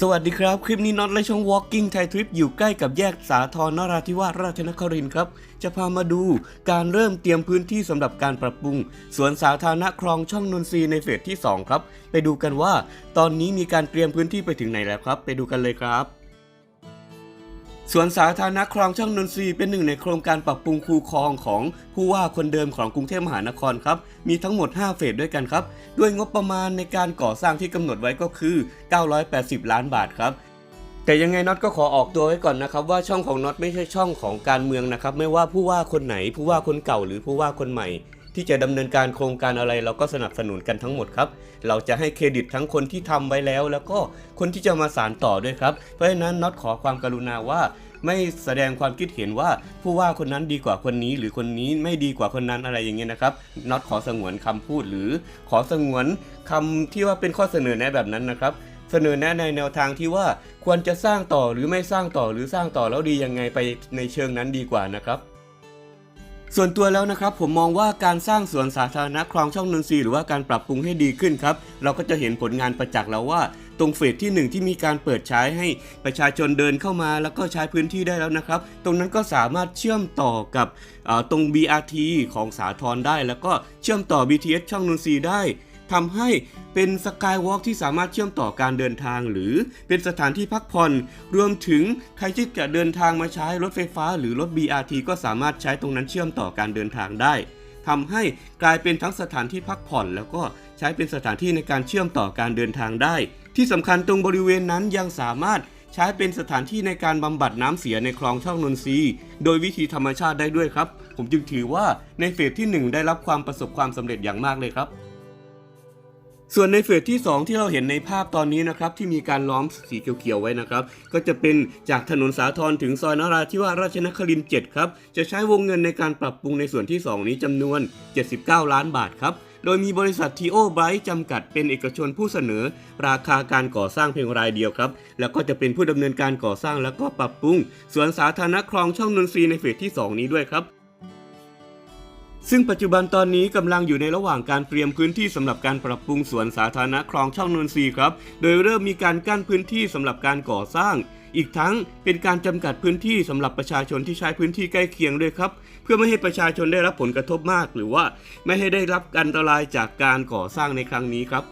สวัสดีครับ คลิปนี้น็อตและช่อง Walking Thai Trip อยู่ใกล้กับแยกสาทรนราธิวาสราชนครินครับ จะพามาดูการเริ่มเตรียมพื้นที่สำหรับการปรับปรุง สวนสาธารณะคลองช่องนนทรีในเฟสที่ 2 ครับ ไปดูกันว่า ตอนนี้มีการเตรียมพื้นที่ไปถึงไหนแล้วครับ ไปดูกันเลยครับ สวนสาธารณะคลองช่องนนทรีย์เป็นหนึ่งในโครงการปรับปรุงคูคลองของผู้ว่าคนเดิมของกรุงเทพมหานครครับ มีทั้งหมด 5 เฟสด้วยกันครับ ด้วยงบประมาณในการก่อสร้างที่กำหนดไว้ก็คือ 980 ล้านบาทครับแต่ยังไงน็อตก็ขอออกตัวไว้ก่อนนะครับว่าช่องของน็อตไม่ใช่ช่องของการเมืองนะครับ ไม่ว่าผู้ว่าคนไหน ผู้ว่าคนเก่าหรือผู้ว่าคนใหม่ ที่จะดำเนินการโครงการอะไรเราก็สนับสนุนกันทั้งหมดครับ เราจะให้เครดิตทั้งคนที่ทำไว้แล้ว แล้วก็คนที่จะมาสานต่อด้วยครับ เพราะฉะนั้นน็อตขอความกรุณาว่าไม่แสดงความคิดเห็นว่าผู้ว่าคนนั้นดีกว่าคนนี้ หรือคนนี้ไม่ดีกว่าคนนั้นอะไรอย่างเงี้ยนะครับน็อตขอสงวนคำพูดหรือขอสงวนคำที่ว่าเป็นข้อเสนอแนะแบบนั้นนะครับเสนอแนะในแนวทางที่ว่าควรจะสร้างต่อหรือไม่สร้างต่อหรือสร้างต่อแล้วดียังไงไปในเชิงนั้นดีกว่านะครับ ส่วนตัวแล้วนะครับผมมองว่าการสร้างสวนสาธารณะคลองช่องนนทรีหรือว่าการปรับปรุงให้ดีขึ้นครับ เราก็จะเห็นผลงานประจักษ์แล้วว่า ตรงเฟสที่หนึ่งที่มีการเปิดใช้ให้ประชาชนเดินเข้ามา แล้วก็ใช้พื้นที่ได้แล้วนะครับ ตรงนั้นก็สามารถเชื่อมต่อกับตรง BRT ของสาทรได้ แล้วก็เชื่อมต่อ BTS ช่องนนทรีได้ ทำให้เป็นสกายวอล์กที่สามารถเชื่อมต่อการเดินทาง หรือเป็นสถานที่พักผ่อน รวมถึงใครที่จะเดินทางมาใช้รถไฟฟ้า หรือรถ BRT ก็สามารถใช้ตรงนั้นเชื่อมต่อการเดินทางได้ทำให้กลายเป็นทั้งสถานที่พักผ่อน แล้วก็ใช้เป็นสถานที่ในการเชื่อมต่อการเดินทางได้ ที่สำคัญตรงบริเวณนั้นยังสามารถใช้เป็นสถานที่ในการบำบัดน้ำเสียในคลองช่องนนทรีโดยวิธีธรรมชาติได้ด้วยครับ ผมจึงถือว่าในเฟสที่หนึ่งได้รับความประสบความสำเร็จอย่างมากเลยครับ ส่วนในเฟสที่ 2 ที่เราเห็นในภาพตอนนี้นะครับที่มีการล้อมสีเขียวๆไว้นะครับ ก็จะเป็นจากถนนสาทรถึงซอยนราธิวาสราชนครินทร์7ครับจะใช้วงเงินในการปรับปรุงในส่วนที่ 2 นี้จำนวน 79 ล้านบาทครับโดยมีบริษัททีโอไบรท์จำกัดเป็นเอกชนผู้เสนอ ราคาการก่อสร้างเพียงรายเดียวครับ แล้วก็จะเป็นผู้ดำเนินการก่อสร้างแล้วก็ปรับปรุงสวนสาธารณะคลองช่องนนทรีในเฟสที่ 2 นี้ด้วยครับ ซึ่งปัจจุบันตอนนี้กำลังอยู่ในระหว่างการเตรียมพื้นที่สำหรับการปรับปรุงสวนสาธารณะคลองช่องนนทรีครับ โดยเริ่มมีการกั้นพื้นที่สำหรับการก่อสร้าง อีกทั้งเป็นการจำกัดพื้นที่สำหรับประชาชนที่ใช้พื้นที่ใกล้เคียงด้วยครับ เพื่อไม่ให้ประชาชนได้รับผลกระทบมาก หรือว่าไม่ให้ได้รับอันตรายจากการก่อสร้างในครั้งนี้ครับ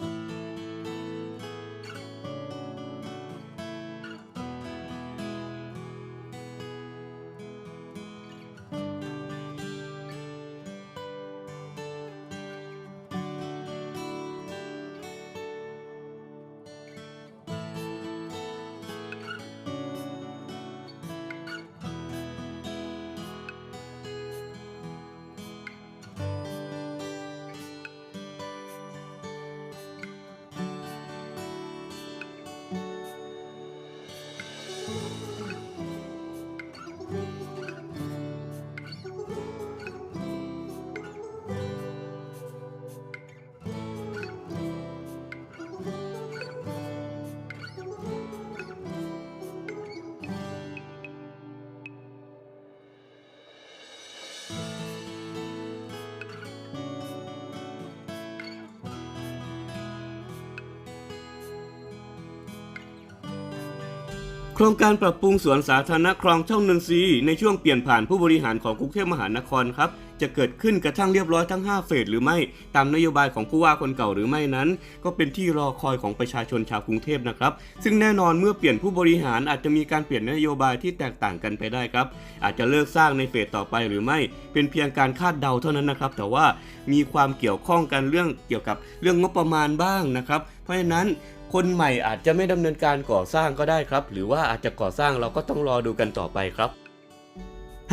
ครงการปรับปรุงสวนสาธารณะคลองช่องนนทรีในช่วงเปลี่ยนผ่านผู้บริหารของกรุงเทพมหานครครับ จะเกิดขึ้นกระทั่งเรียบร้อยทั้ง 5 เฟสหรือไม่ตามนโยบายของผู้ว่าคนเก่าหรือไม่นั้น ก็เป็นที่รอคอยของประชาชนชาวกรุงเทพนะครับซึ่งแน่นอนเมื่อเปลี่ยนผู้บริหารอาจจะมีการเปลี่ยนนโยบายที่แตกต่างกันไปได้ครับ อาจจะเลิกสร้างในเฟสต่อไปหรือไม่ เป็นเพียงการคาดเดาเท่านั้นนะครับ แต่ว่ามีความเกี่ยวข้องกันเรื่องเกี่ยวกับเรื่องงบประมาณบ้างนะครับ เพราะฉะนั้นคนใหม่อาจจะไม่ดำเนินการก่อสร้างก็ได้ครับ หรือว่าอาจจะก่อสร้างเราก็ต้องรอดูกันต่อไปครับ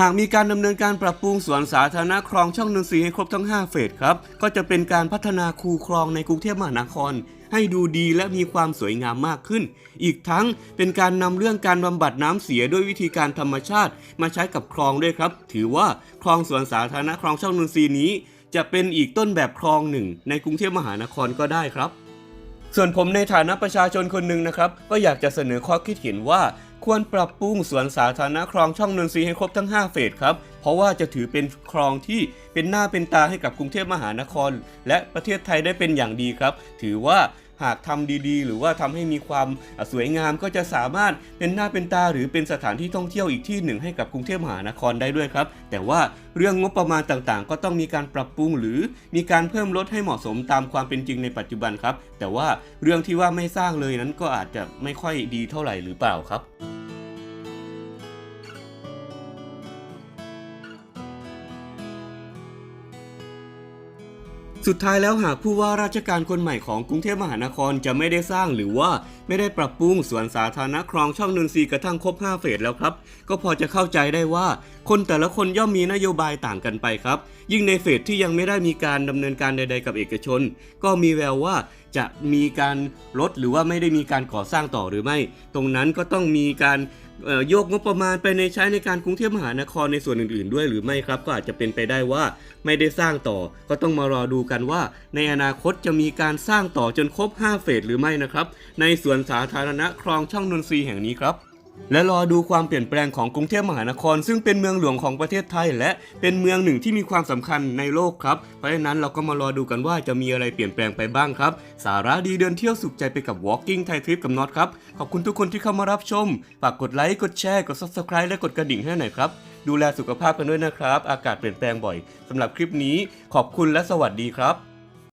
หากมีการดำเนินการปรับปรุงสวนสาธารณะคลองช่องนนทรีย์ให้ครบทั้ง 5 เฟสครับ ก็จะเป็นการพัฒนาคูคลองในกรุงเทพมหานคร ให้ดูดีและมีความสวยงามมากขึ้น อีกทั้งเป็นการนำเรื่องการบำบัดน้ำเสียด้วยวิธีการธรรมชาติ มาใช้กับคลองด้วยครับ ถือว่าคลองสวนสาธารณะคลองช่องนนทรีย์นี้ จะเป็นอีกต้นแบบคลองหนึ่ง ในกรุงเทพมหานครก็ได้ครับส่วนผมในฐานะประชาชนคนหนึ่งนะครับ ก็อยากจะเสนอข้อคิดเห็นว่า ควรปรับปรุงสวนสาธารณะคลองช่องนนทรีให้ครบทั้ง 5 เฟสครับ เพราะว่าจะถือเป็นคลองที่เป็นหน้าเป็นตาให้กับกรุงเทพมหานคร และประเทศไทยได้เป็นอย่างดีครับ ถือว่าหากทำดีๆ หรือว่าทำให้มีความสวยงามก็จะสามารถเป็นหน้าเป็นตาหรือเป็นสถานที่ท่องเที่ยวอีกที่หนึ่งให้กับกรุงเทพมหานครได้ด้วยครับ แต่ว่าเรื่องงบประมาณต่างๆ ก็ต้องมีการปรับปรุงหรือมีการเพิ่มลดให้เหมาะสมตามความเป็นจริงในปัจจุบันครับ แต่ว่าเรื่องที่ว่าไม่สร้างเลยนั้นก็อาจจะไม่ค่อยดีเท่าไหร่หรือเปล่าครับ สุดท้ายแล้วหากผู้ว่าราชการคนใหม่ของกรุงเทพมหานครจะไม่ได้สร้างหรือว่าไม่ได้ปรับปรุงสวนสาธารณะคลองช่องนนทรีย์กระทั่งครบ 5 เฟสแล้วครับ ก็พอจะเข้าใจได้ว่า คนแต่ละคนย่อมมีนโยบายต่างกันไปครับ ยิ่งในเฟสที่ยังไม่ได้มีการดำเนินการใด ๆ กับเอกชน ก็มีแววว่าจะมีการลดหรือว่าไม่ได้มีการก่อสร้างต่อหรือไม่ ตรงนั้นก็ต้องมีการโยกงบประมาณไปในใช้ในการกรุงเทพมหานครในส่วนอื่น ๆ ด้วยหรือไม่ครับ ก็อาจจะเป็นไปได้ว่าไม่ได้สร้างต่อ ก็ต้องมารอดูกันว่า ในอนาคตจะมีการสร้างต่อจนครบ 5 เฟสหรือไม่นะครับ ในสวนสาธารณะคลองช่องนนทรีแห่งนี้ครับ และรอดูความเปลี่ยนแปลงของกรุงเทพมหานคร ซึ่งเป็นเมืองหลวงของประเทศไทย และเป็นเมืองหนึ่งที่มีความสำคัญในโลกครับเพราะฉะนั้นเราก็มารอดูกันว่าจะมีอะไรเปลี่ยนแปลงไปบ้างครับ สาระดีเดินเที่ยวสุขใจไปกับ Walking Thai Trip กับน็อตครับขอบคุณทุกคนที่เข้ามารับชมฝากกดไลค์กดแชร์กด Subscribe และกดกระดิ่งให้หน่อยครับดูแลสุขภาพกันด้วยนะครับ อากาศเปลี่ยนแปลงบ่อยสำหรับคลิปนี้ขอบคุณและสวัสดีครับ